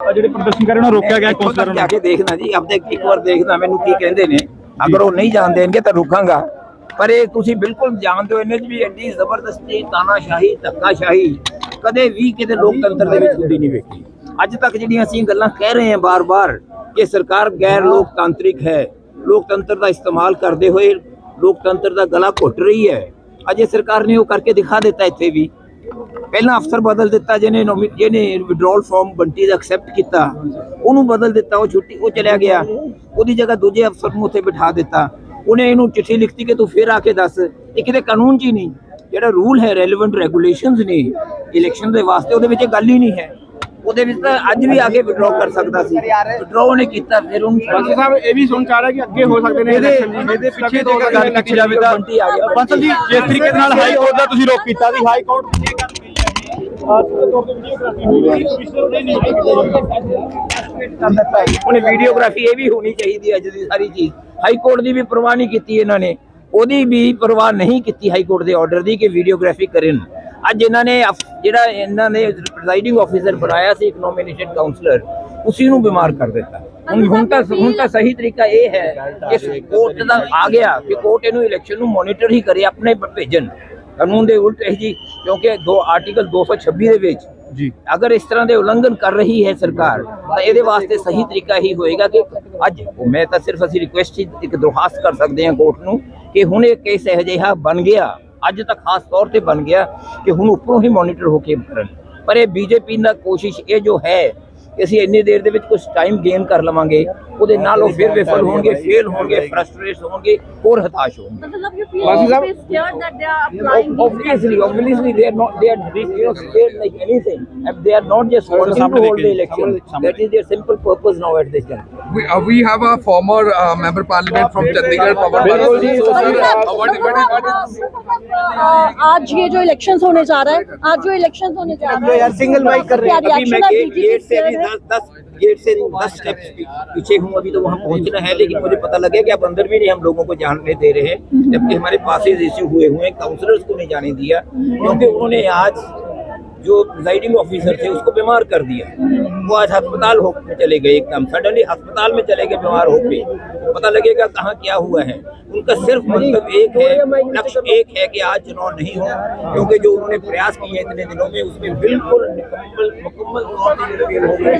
ਜਿਹੜੇ ਪ੍ਰਦਰਸ਼ਨਕਾਰੀ ਨੂੰ ਰੋਕਿਆ ਗਿਆ ਕੌਂਸਲਰ ਤੱਕ ਜਾ ਕੇ ਦੇਖਣਾ ਜੀ ਆਪਦੇ ਇੱਕ ਵਾਰ ਦੇਖਣਾ ਮੈਨੂੰ ਕੀ ਕਹਿੰਦੇ ਨੇ। ਅਗਰ ਉਹ ਨਹੀਂ ਜਾਣ ਦੇਣਗੇ ਤਾਂ ਰੁਕਾਂਗਾ। ਪਰ ਇਹ ਤੁਸੀਂ ਬਿਲਕੁਲ ਜਾਣਦੇ ਹੋ ਇਹਨਾਂ 'ਚ ਵੀ ਐਡੀ ਜ਼ਬਰਦਸਤੀ ਤਾਨਾਸ਼ਾਹੀ ਧੱਕਾਸ਼ਾਹੀ ਕਦੇ ਵੀ ਕਿਤੇ ਲੋਕਤੰਤਰ ਦੇ ਵਿੱਚ ਹੁੰਦੀ ਨਹੀਂ ਵੇਖੀ। ਅੱਜ ਤੱਕ ਜਿਹੜੀਆਂ ਅਸੀਂ ਗੱਲਾਂ ਕਹਿ ਰਹੇ ਹਾਂ ਬਾਰ-ਬਾਰ ਕਿ ਸਰਕਾਰ ਗੈਰ ਲੋਕਤਾਂਤਰਿਕ ਹੈ। ਲੋਕਤੰਤਰ ਦਾ ਇਸਤੇਮਾਲ ਕਰਦੇ ਹੋਏ ਲੋਕਤੰਤਰ ਦਾ ਗਲਾ ਘੁੱਟ ਰਹੀ ਹੈ। ਅਜੇ ਸਰਕਾਰ ਨੇ ਉਹ ਕਰਕੇ ਦਿਖਾ ਦਿੱਤਾ ਇੱਥੇ ਵੀ। ਪਹਿਲਾਂ ਅਫਸਰ ਬਦਲ ਦਿੱਤਾ, ਜਿਹਨੇ ਜਿਹਨੇ ਵਿਡਰਾਲ ਫਾਰਮ ਬੰਟੀ ਦਾ ਐਕਸੈਪਟ ਕੀਤਾ, ਉਹਨੂੰ ਬਦਲ ਦਿੱਤਾ, ਉਹ ਛੁੱਟੀ, ਉਹ ਚਲਿਆ ਗਿਆ। ਉਹਦੀ ਜਗ੍ਹਾ ਦੂਜੇ ਅਫਸਰ ਨੂੰ ਉੱਥੇ ਬਿਠਾ ਦਿੱਤਾ। ਉਹਨੇ ਇਹਨੂੰ ਚਿੱਠੀ ਲਿਖਤੀ ਕਿ ਤੂੰ ਫੇਰ ਆ ਕੇ ਦੱਸ, ਇਹ ਕਿਤੇ ਕਾਨੂੰਨ 'ਚ ਹੀ ਨਹੀਂ। ਜਿਹੜਾ ਰੂਲ ਹੈ ਰੈਲੇਵੈਂਟ ਰੈਗੂਲੇਸ਼ਨਸ ਨੇ ਇਲੈਕਸ਼ਨ ਦੇ ਵਾਸਤੇ, ਉਹਦੇ ਵਿੱਚ ਇਹ ਗੱਲ ਹੀ ਨਹੀਂ ਹੈ। ਉਹਦੇ ਵਿੱਚ ਤਾਂ ਅੱਜ ਵੀ ਆ ਕੇ ਵਿਡਰਾ ਕਰ ਸਕਦਾ ਸੀ। ਵਿਡਰਾ ਉਹਨੇ ਕੀਤਾ ਫਿਰ ਉਹਨੂੰ ਬਾਕੀ ਸਾਹਿਬ ਇਹ ਵੀ ਸੁਣ ਚਾ ਰਿਹਾ ਕਿ ਅੱਗੇ ਹੋ ਸਕਦੇ ਨੇ ਇਹਦੇ ਪਿੱਛੇ ਜੇਕਰ ਗੱਲ ਕੀਤੀ ਜਾਵੇ ਤਾਂ ਬੰਟੀ ਆ ਗਿਆ ਬੰਸਲ ਜੀ ਜਿਸ ਤਰੀਕੇ ਦੇ ਨਾਲ ਹਾਈ ਕੋਰਟ ਦਾ ਤੁਸੀਂ ਰੋਕ ਕੀਤਾ ਸੀ ਹਾਈ ਕੋਰਟ ਨੇ ਗੱਲ ਕਹੀ ਤੇ ਵੀਡੀਓਗ੍ਰਾਫੀ ਨਹੀਂ ਇਹ ਵੀ ਹੋਣੀ ਚਾਹੀਦੀ ਅੱਜ ਦੀ ਸਾਰੀ ਚੀਜ਼। ਹਾਈ ਕੋਰਟ ਦੀ ਵੀ ਪਰਵਾਹ ਨਹੀਂ ਕੀਤੀ ਇਹਨਾਂ ਨੇ। ਉਹਦੀ ਵੀ ਪਰਵਾਹ ਨਹੀਂ ਕੀਤੀ ਹਾਈ ਕੋਰਟ ਦੇ ਆਰਡਰ ਦੀ ਕਿ ਵੀਡੀਓਗ੍ਰਾਫੀ ਕਰਨ ਅੱਜ ਇਹਨਾਂ ਨੇ ਜਿਹੜਾ ਇਹਨਾਂ ਨੇ ਪ੍ਰੈਜ਼ਾਈਡਿੰਗ ਆਫੀਸਰ ਬਣਾਇਆ ਸੀ ਇੱਕ ਨੋਮੀਨੇਟਡ ਕਾਉਂਸਲਰ ਉਸੇ ਨੂੰ ਬਿਮਾਰ ਕਰ ਦਿੱਤਾ। ਹੁਣ ਹੁਣ ਤਾਂ ਹੁਣ ਤਾਂ ਸਹੀ ਤਰੀਕਾ ਇਹ ਹੈ ਕਿ ਕੋਰਟ ਦਾ ਆ ਗਿਆ ਕਿ ਕੋਰਟ ਇਹਨੂੰ ਇਲੈਕਸ਼ਨ ਨੂੰ ਮੋਨੀਟਰ ਹੀ ਕਰੇ ਆਪਣੇ ਭੇਜਣ। ਕਾਨੂੰਨ ਦੇ ਉਲਟ ਹੈ ਜੀ ਕਿਉਂਕਿ ਦੋ ਆਰਟੀਕਲ 226 ਦੇ ਵਿੱਚ ਜੀ। ਅਗਰ ਇਸ ਤਰ੍ਹਾਂ ਦੇ ਉਲੰਘਣ ਕਰ ਰਹੀ ਹੈ ਸਰਕਾਰ ਤਾਂ ਇਹਦੇ ਵਾਸਤੇ ਸਹੀ ਤਰੀਕਾ ਹੀ ਹੋਏਗਾ ਕਿ ਅੱਜ ਮੈਂ ਤਾਂ ਸਿਰਫ ਅਸੀਂ ਰਿਕੁਐਸਟ ਇੱਕ ਦਰਖਾਸਤ ਕਰ ਸਕਦੇ ਹਾਂ ਕੋਰਟ ਨੂੰ ਕਿ ਹੁਣ ਇਹ ਕੇਸ ਇਹੋ ਜਿਹਾ ਬਣ ਗਿਆ। ਅੱਜ ਤਾਂ ਖਾਸ ਤੌਰ ਤੇ ਬਣ ਗਿਆ ਕਿ ਹੁਣ ਉੱਪਰੋਂ ਹੀ ਮੋਨੀਟਰ ਹੋ ਕੇ ਕਰਨ ਪਰ ਇਹ ਬੀਜੇਪੀ ਦਾ ਕੋਸ਼ਿਸ਼, ਇਹ ਜੋ ਹੈ ਕਿ ਅਸੀਂ ਇੰਨੀ ਦੇਰ ਦੇ ਵਿੱਚ ਕੁਝ ਟਾਈਮ ਗੇਨ ਕਰ ਲਵਾਂਗੇ ਉਹਦੇ ਨਾਲ ਉਹ ਫਿਰ ਵਿਫਲ ਹੋਣਗੇ ਫੇਲ ਹੋਣਗੇ ਫਰਸਟ੍ਰੇਟ ਹੋਣਗੇ ਹੋਰ ਹਤਾਸ਼ ਹੋਣਗੇ मतलब you feel Basi sahab- always scared that they are applying these obviously, obviously, they are not. They are you know scared like anything. And they are not just wanting to hold the election. That is their simple purpose now at this time. We, uh, we have a former uh, member parliament from Chandigarh, Pawan बिल्कुल जी, Basu. So, sir, sir, uh, what, what, what is, आ, आज ये जो elections होने जा रहा है आज जो इलेक्शंस होने जा रहा है यार, single mic कर रहे हैं। मैं दस दस गेट से दस स्टेप्स पीछे हूँ अभी तो वहाँ पहुँचना है लेकिन मुझे पता लगे कि अंदर भी नहीं हम लोगों को जानने दे रहे हैं जबकि हमारे पासेज इश्यू हुए हुए हैं काउंसलर्स को नहीं जाने दिया क्योंकि उन्होंने आज जो प्रिजाइडिंग ऑफिसर थे उसको बीमार कर दिया। वो आज अस्पताल हो चले गए एकदम। सडनली अस्पताल में चले गए बीमार होके। पता लगेगा कहाँ क्या हुआ है। उनका सिर्फ़ मतलब एक है लक्ष्य एक है कि आज चुनाव नहीं हो क्योंकि जो उन्होंने प्रयास किए इतने दिनों में उसमें बिल्कुल मुकम्मल मुकम्मल तौर पर हो गए।